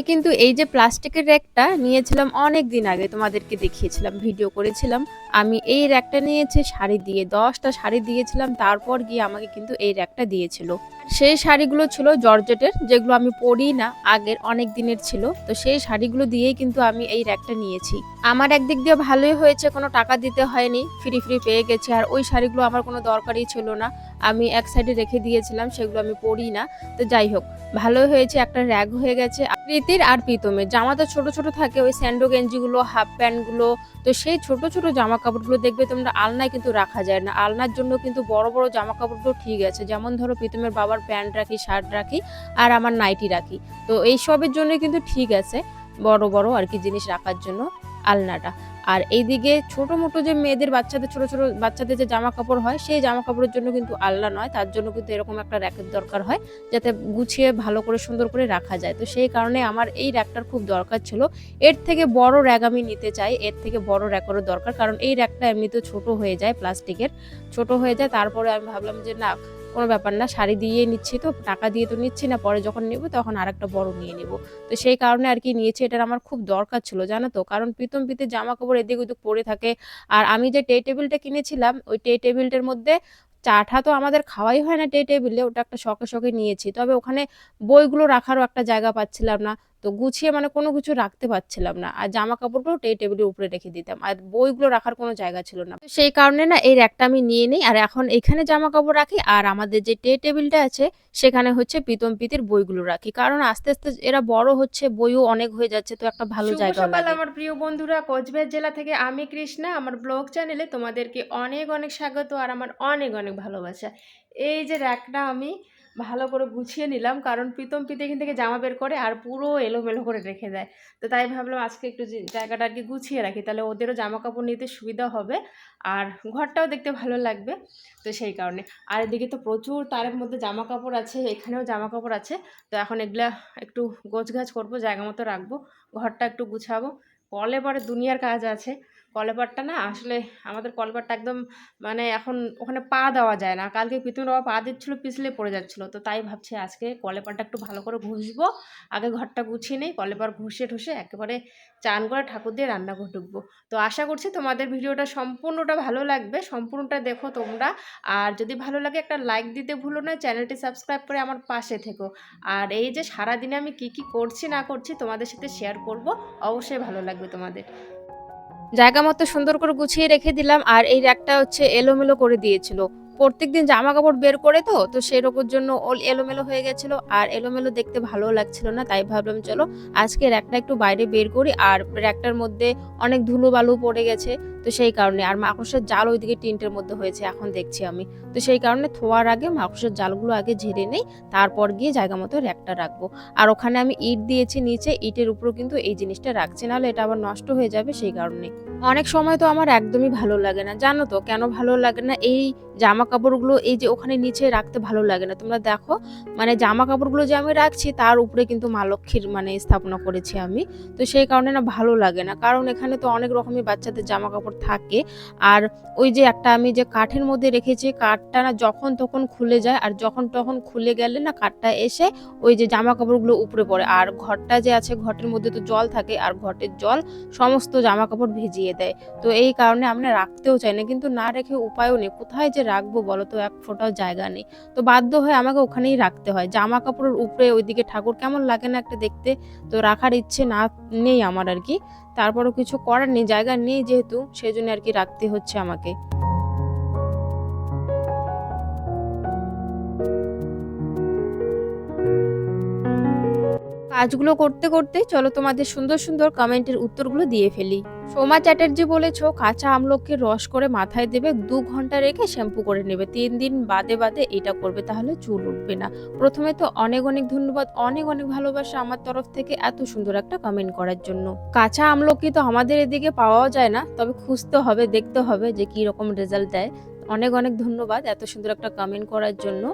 আমি কিন্তু এই যে প্লাস্টিকের র্যাকটা নিয়েছিলাম অনেক দিন আগে, তোমাদেরকে দেখিয়েছিলাম, ভিডিও করেছিলাম। আমি এই র্যাকটা নিয়েছি, শাড়ি দিয়ে, দশটা শাড়ি দিয়েছিলাম, তারপর গিয়ে আমাকে কিন্তু এই র্যাকটা দিয়েছিল। সেই শাড়িগুলো ছিল জর্জেটের, যেগুলো আমি পরি না, আগের অনেক দিনের ছিল। তো সেই শাড়িগুলো দিয়েই কিন্তু আমি এই র্যাকটা নিয়েছি। আমার একদিক দিয়ে ভালোই হয়েছে, কোনো টাকা দিতে হয়নি, ফ্রি ফ্রি পেয়ে গেছে। আর ওই শাড়িগুলো আমার কোনো দরকারই ছিল না। আমি এক সাইডে রেখে দিয়েছিলাম, সেগুলো আমি পরি না। তো যাই হোক, ভালোই হয়েছে, একটা র্যাগ হয়ে গেছে। প্রীতির আর প্রীতমের জামা তো ছোট ছোট থাকে, ওই স্যান্ডো গেঞ্জিগুলো, হাফ প্যান্টগুলো। তো সেই ছোট ছোট জামা কাপড়গুলো দেখবে তোমরা আলনায় কিন্তু রাখা যায় না। আলনার জন্য কিন্তু বড় বড় জামা কাপড়গুলো ঠিক আছে। যেমন ধরো প্রীতমের বাবার প্যান্ট রাখি, শার্ট রাখি আর আমার নাইটি রাখি। তো এই সবের জন্য কিন্তু ঠিক আছে বড় বড় আর কি জিনিস রাখার জন্য আলনাটা। আর এইদিকে ছোট মোটো যে মেয়েদের বাচ্চাদের, ছোট ছোট বাচ্চাদের যে জামা কাপড় হয়, সেই জামা কাপড়ের জন্য কিন্তু আলনা নয়। তার জন্য কিন্তু এরকম একটা র্যাকের দরকার হয় যাতে গুছিয়ে ভালো করে সুন্দর করে রাখা যায়। তো সেই কারণে আমার এই র্যাকটার খুব দরকার ছিল। এর থেকে বড় র্যাক আমি নিতে চাই। এর থেকে বড় র্যাকেরও দরকার। কারণ এই র্যাকটা এমনিতে ছোট হয়ে যায় প্লাস্টিকের। ছোট হয়ে যায়। তারপরে আমি ভাবলাম যে না কোনো ব্যাপার না, শাড়ি দিয়ে নিচ্ছি তো, টাকা দিয়ে তো নিচ্ছি না, পরে যখন নেব তখন আরেকটা বড় নিয়ে নেব। তো সেই কারণে আর কি নিয়েছি, এটার আমার খুব দরকার ছিল, জানো তো। কারণ প্রীতম প্রীতের জামা কাপড় এদিক ওদিক পরে থাকে। আর আমি যে টে টেবিলটা কিনেছিলাম, ওই টে টেবিলটার মধ্যে চাটা তো আমাদের খাওয়াই হয় না টে টেবিলে, ওটা একটা শখে শখে নিয়েছি। তবে ওখানে বইগুলো রাখারও একটা জায়গা পাচ্ছিলাম না। তো গুছিয়ে মানে কোনো কিছু রাখতে পারছিলাম না। আর জামা কাপড়গুলো টে টেবিলের উপরে রেখে দিতাম। আর বইগুলো রাখার কোনো জায়গা ছিল না। সেই কারণে না এই র্যাকটা আমি নিয়ে নিই। আর এখন এখানে জামা কাপড় রাখি। আর আমাদের যে টে টেবিলটা আছে সেখানে হচ্ছে পিতম পিতির বইগুলো রাখি। কারণ আস্তে আস্তে এরা বড় হচ্ছে বইও অনেক হয়ে যাচ্ছে তো একটা ভালো জায়গা সকাল আমার প্রিয় বন্ধুরা। কোচবিহার জেলা থেকে আমি কৃষ্ণা। আমার ব্লগ চ্যানেলে তোমাদেরকে অনেক অনেক স্বাগত। আর আমার অনেক অনেক ভালোবাসা। এই যে র্যাকটা আমি ভালো করে গুছিয়ে নিলাম। কারণ প্রীতম প্রীতি এখান থেকে জামা বের করে আর পুরো এলোমেলো করে রেখে দেয়। তো তাই ভাবলাম আজকে একটু জায়গাটা আর কি গুছিয়ে রাখি। তাহলে ওদেরও জামা কাপড় নিতে সুবিধা হবে আর ঘরটাও দেখতে ভালো লাগবে তো সেই কারণে। আর এদিকে তো প্রচুর তারের মধ্যে জামা কাপড় আছে, এখানেও জামা কাপড় আছে। তো এখন এগুলা একটু গোছগাছ করব, জায়গা মতো রাখব, ঘরটা একটু গুছাবো। কলে পরে দুনিয়ার কাজ আছে। কলেপারটা না আসলে আমাদের কলেপারটা একদম মানে এখন ওখানে পা দেওয়া যায় না। কালকে পিতুন বাবা পা দিচ্ছিল, পিছলে পড়ে যাচ্ছিল। তো তাই ভাবছি আজকে কলেপারটা একটু ভালো করে ঘষবো। আগে ঘরটা গুছিয়ে নেই কলেপার ঘষে ঠষে একেবারে চান করে ঠাকুর দিয়ে রান্নাঘর ঢুকবো। তো আশা করছি তোমাদের ভিডিওটা সম্পূর্ণটা ভালো লাগবে, সম্পূর্ণটা দেখো তোমরা। আর যদি ভালো লাগে একটা লাইক দিতে ভুলো না, চ্যানেলটি সাবস্ক্রাইব করে আমার পাশে থেকো। আর এই যে সারাদিনে আমি কি কি করছি না করছি তোমাদের সাথে শেয়ার করব, অবশ্যই ভালো লাগবে তোমাদের। জায়গা মতো সুন্দর করে গুছিয়ে রেখে দিলাম আর এই র্যাকটা হচ্ছে এলোমেলো করে দিয়েছিল। প্রত্যেকদিন জামা কাপড় বের করে তো তো সেই সেরকম জন্য এলোমেলো হয়ে গেছিল আর এলোমেলো দেখতে ভালো লাগছিল না, তাই ভাবলাম চলো আজকে র্যাকটা একটু বাইরে বের করি আর র্যাকটার মধ্যে অনেক ধুলো বালু পড়ে গেছে, তো সেই কারণে আর মাকড়সার জাল ওইদিকে টিনটের মধ্যে হয়েছে, এখন দেখছি আমি। তো সেই কারণে থোয়ার আগে মাকড়সার জালগুলো আগে ঝেড়ে নেই, তারপর গিয়ে জায়গা মতো র্যাকটা রাখব। আর ওখানে আমি ইট দিয়েছি নিচে, ইটের উপরও কিন্তু এই জিনিসটা রাখছি, নাহলে এটা আবার নষ্ট হয়ে যাবে সেই কারণে। অনেক সময় তো আমার একদমই ভালো লাগে না। জানো তো কেন ভালো লাগে না? এই জামা কাপড়গুলো এই যে ওখানে নিচে রাখতে ভালো লাগে না। তোমরা দেখো মানে জামা কাপড়গুলো যে আমি রাখছি, তার উপরে কিন্তু মা লক্ষ্মীর মানে স্থাপনা করেছি আমি। তো সেই কারণে না ভালো লাগে না। কারণ এখানে তো অনেক রকমের বাচ্চাদের জামা কাপড় থাকে। আর ওই যে একটা আমি যে কাঠের মধ্যে রেখেছি, কাঠটা না যখন তখন খুলে যায়। আর যখন তখন খুলে গেলে না কাঠটা এসে ওই যে জামা কাপড়গুলো উপরে পড়ে। আর ঘরটা যে আছে ঘরটার মধ্যে তো জল থাকে। আর ঘটের জল সমস্ত জামা কাপড় ভিজিয়ে দেয় তো এই কারণে আমরা রাখতেও চাই না, কিন্তু না রেখে উপায়ও নেই। কোথায় যে রাখব বলো তো, এক ফোটাও জায়গা নেই। তো বাধ্য হয়ে আমাকে ওখানেই রাখতে হয়। জামা কাপড়ের উপরে ওইদিকে ঠাকুর কেমন লাগে না একটা দেখতে, তো রাখার ইচ্ছে না, নেই আমার আর কি। তারপরও কিছু করার নেই, জায়গা নেই যেহেতু সেই জন্য আর কি রাখতে হচ্ছে আমাকে। কাজগুলো করতে করতে চলো তোমাদের সুন্দর সুন্দর কমেন্টের উত্তরগুলো দিয়ে ফেলি। সোমা চ্যাটার্জি বলেছ, কাঁচা আমলকির রস করে মাথায় দেবে, দু ঘণ্টা রেখে শ্যাম্পু করে নেবে। তিন দিন বাদে বাদে এটা করবে, তাহলে চুল উঠবে না। প্রথমে তো অনেক অনেক ধন্যবাদ, অনেক অনেক ভালোবাসা আমার তরফ থেকে এত সুন্দর একটা কমেন্ট করার জন্য। কাঁচা আমলকি তো আমাদের এদিকে পাওয়াও যায় না, তবে খুঁজতে হবে, দেখতে হবে যে কি রকম রেজাল্ট দেয়। অনেক অনেক ধন্যবাদ এত সুন্দর একটা কমেন্ট করার জন্য।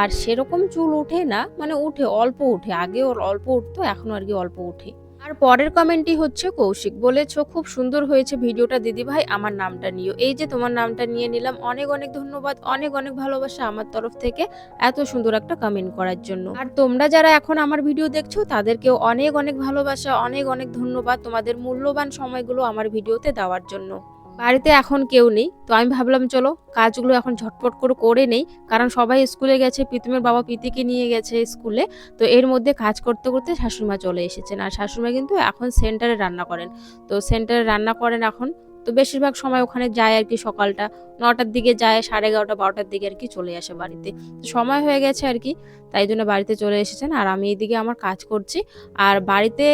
আর সেরকম চুল উঠে না মানে উঠে, অল্প উঠে। আগে ওর অল্প উঠতো, এখনও আর কি অল্প উঠে আর পরের কমেন্টই হচ্ছে কৌশিক বলেছ, খুব সুন্দর হয়েছে ভিডিওটা দিদি ভাই আমার নামটা নিও। এই যে তোমার নামটা নিয়ে নিলাম। অনেক অনেক ধন্যবাদ, অনেক অনেক ভালোবাসা আমার তরফ থেকে এত সুন্দর একটা কমেন্ট করার জন্য। আর তোমরা যারা এখন আমার ভিডিও দেখছ, তাদেরকেও অনেক অনেক ভালোবাসা, অনেক অনেক ধন্যবাদ তোমাদের মূল্যবান সময়গুলো আমার ভিডিওতে দেওয়ার জন্য। বাড়িতে এখন কেউ নেই। তো আমি ভাবলাম, চলো, কাজগুলো এখন ঝটপট করে করে নেই। কারণ সবাই স্কুলে গেছে, প্রীতমের বাবা প্রীতিকে নিয়ে গেছে স্কুলে। তো এর মধ্যে কাজ করতে করতে শাশুড়িমা চলে এসেছেন। আর শাশুড়িমা কিন্তু এখন সেন্টারে রান্না করেন। তো সেন্টারে রান্না করেন এখন। তো বেশিরভাগ সময় ওখানে যায় আর কি সকালটা। নটার দিকে যায়, সাড়ে এগারোটা, বারোটার দিকে আর কি চলে আসে বাড়িতে। সময় হয়ে গেছে আর কি। তাই জন্য বাড়িতে চলে এসেছেন। আর আমি এদিকে আমার কাজ করছি। আর বাড়িতে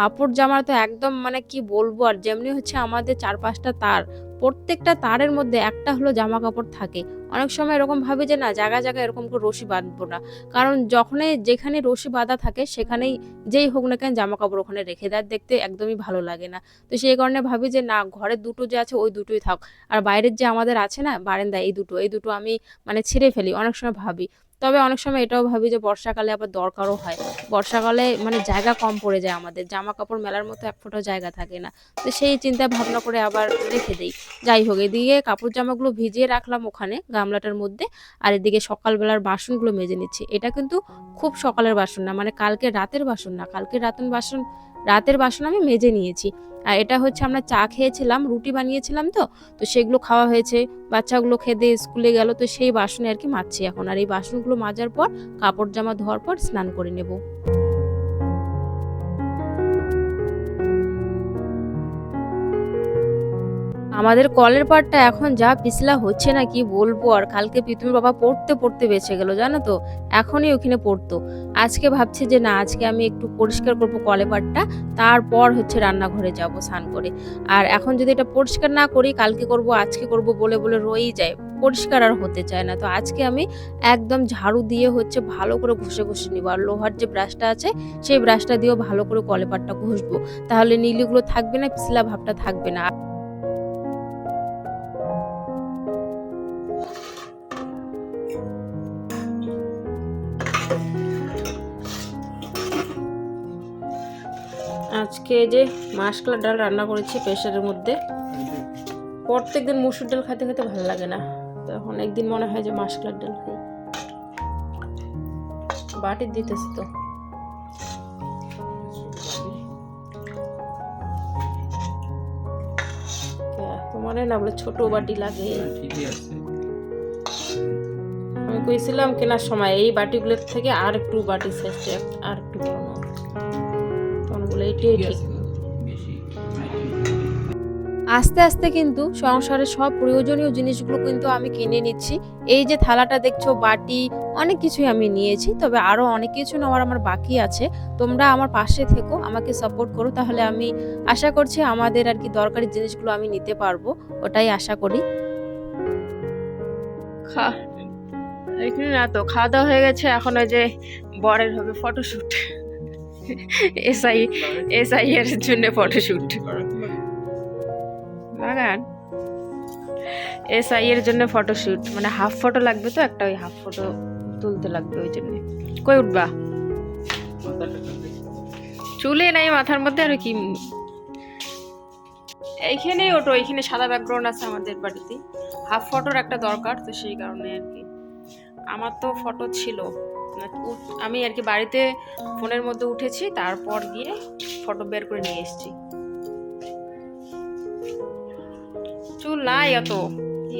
কাপড় জামার তো একদম মানে কি বলব আর যেমনি হচ্ছে আমাদের চার পাঁচটা তার, প্রত্যেকটা তারের মধ্যে একটা হলো জামা কাপড় থাকে। অনেক সময় এরকম ভাবে যে না জায়গায় জায়গায় এরকম করে রশি বাঁধবো না। কারণ যখনই যেখানে রশি বাঁধা থাকে, সেখানেই যেই হোক না কেন জামা কাপড় ওখানে রেখে দেয়, দেখতে একদমই ভালো লাগে না। তো সেই কারণে ভাবি যে না ঘরের দুটো যে আছে, ওই দুটোই থাক। আর বাইরের যে আমাদের আছে না বারান্দা এই দুটো এই দুটো আমি মানে ছিঁড়ে ফেলি, অনেক সময় ভাবি। তবে অনেক সময় এটাও ভাবি যে বর্ষাকালে আবার দরকারও হয়। বর্ষাকালে মানে জায়গা কম পড়ে যায় আমাদের জামা কাপড় মেলার মতো এক ফোঁটা জায়গা থাকে না। তো সেই চিন্তা ভাবনা করে আবার রেখে দিই। যাই হোক, এদিকে কাপড় জামাগুলো ভিজিয়ে রাখলাম ওখানে গামলাটার মধ্যে, আর এদিকে সকালবেলার বাসনগুলো মেজে নিচ্ছি। এটা কিন্তু খুব সকালের বাসন না মানে কালকে রাতের বাসন না, কালকে রাতের বাসন রাতের বাসন আমি মেজে নিয়েছি। আর এটা হচ্ছে আমরা চা খেয়েছিলাম, রুটি বানিয়েছিলাম তো তো সেগুলো খাওয়া হয়েছে। বাচ্চাগুলো খেতে স্কুলে গেল, তো সেই বাসনে আর কি মাজছি এখন। আর এই বাসনগুলো মাজার পর, কাপড় জামা ধোয়ার পর স্নান করে নেব। আমাদের কলের পাড়টা এখন যা পিছলা হচ্ছে না কি বলব? আর কালকে পিতুমির বাবা পড়তে পড়তে বেঁচে গেল, জানো তো? এখনই ওখানে পড়তো। আজকে ভাবছি যে না, আজকে আমি একটু পরিষ্কার করব কলে পাড়টা তারপর হচ্ছে রান্নাঘরে যাব স্নান করে। আর এখন যদি এটা পরিষ্কার না করি, কালকে করব, আজকে করব বলে বলে রয়েই যায়। পরিষ্কার আর হতে চায় না। তো আজকে আমি একদম ঝাড়ু দিয়ে হচ্ছে ভালো করে ঘষে ঘষে নিব। আর লোহার যে ব্রাশটা আছে, সেই ব্রাশটা দিয়েও ভালো করে কলেপাটটা ঘষবো। তাহলে নীলিগুলো থাকবে না, পিছলা ভাবটা থাকবে না। আজকে যে মাসকলা ডাল রান্না করেছি প্রেশারের মধ্যে। প্রত্যেক দিন মুসুর ডাল খেতে খেতে ভালো লাগে না। তো এখন একদিন মনে হয় যে মাসকলার ডাল খাই। বাটির দিতেছি তো। তোমার না বলে ছোট বাটি লাগে। আমি কইছিলাম কেনার সময় এই বাটিগুলোর থেকে আর একটু বাটি সাইজটা আর একটু বড়। তখন বলে এটাই ঠিক আস্তে আস্তে কিন্তু সংসারের সব প্রয়োজনীয় জিনিসগুলো কিন্তু আমি কিনে নিচ্ছি। এই যে থালাটা দেখছ বাটি অনেক কিছুই আমি নিয়েছি তবে আরও অনেক কিছু নেওয়ার আমার বাকি আছে। তোমরা আমার পাশে থেকো আমাকে সাপোর্ট করো তাহলে আমি আশা করছি আমাদের আর কি দরকারি জিনিসগুলো আমি নিতে পারব ওটাই আশা করি। খা এখানে না তো খাওয়া দাওয়া হয়ে গেছে এখন ওই যে বরের হবে ফটোশ্যুট এসআই এসআই এর জন্য ফটোশ্যুট লাগান এসআই এর জন্য ফটোশুট মানে হাফ ফটো লাগবে তো একটা, ওই হাফ ফটো তুলতে লাগবে ওই জন্য। কই উঠবা? চুলে নাই মাথার মধ্যে আর কি? এইখানেই ওটো এইখানে সাদা ব্যাকগ্রাউন্ড আছে আমাদের বাড়িতে। হাফ ফটোর একটা দরকার, তো সেই কারণে আর কি। আমার তো ফটো ছিল। আমি আর কি বাড়িতে ফোনের মধ্যে উঠেছি, তারপর গিয়ে ফটো বের করে নিয়ে এসেছি। চুল নাই এত কি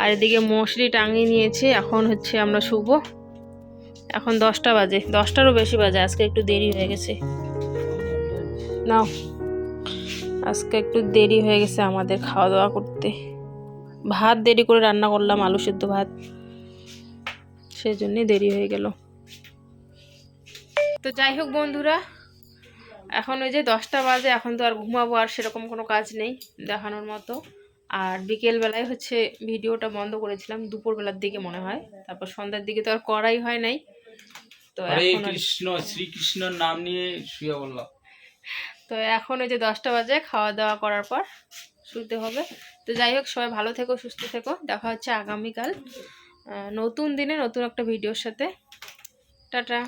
আর এদিকে মশারি টাঙিয়ে নিয়েছে, এখন হচ্ছে আমরা শুভ এখন দশটা বাজে, দশটারও বেশি বাজে, আজকে একটু দেরি হয়ে গেছে। নাও, আজকে একটু দেরি হয়ে গেছে আমাদের খাওয়া দাওয়া করতে। ভাত দেরি করে রান্না করলাম, আলু সেদ্ধ ভাত। সেই জন্যই দেরি হয়ে গেল। তো যাই হোক বন্ধুরা এখন ওই যে দশটা বাজে এখন তো আর ঘুমাবো আর সেরকম কোনো কাজ নেই দেখানোর মতো। আর বিকেল বেলায় হচ্ছে ভিডিওটা বন্ধ করেছিলাম দুপুরবেলার দিকে মনে হয়। তারপর সন্ধ্যার দিকে তো আর করাই হয় নাই। তো এখন কৃষ্ণ শ্রীকৃষ্ণর নাম নিয়ে শুয়ে বললাম তো এখন ওই যে দশটা বাজে খাওয়া দাওয়া করার পর শুতে হবে। তো যাই হোক সবাই ভালো থেকো সুস্থ থেকো। দেখা হচ্ছে আগামীকাল। নতুন দিনে নতুন একটা ভিডিওর সাথে। টাটা।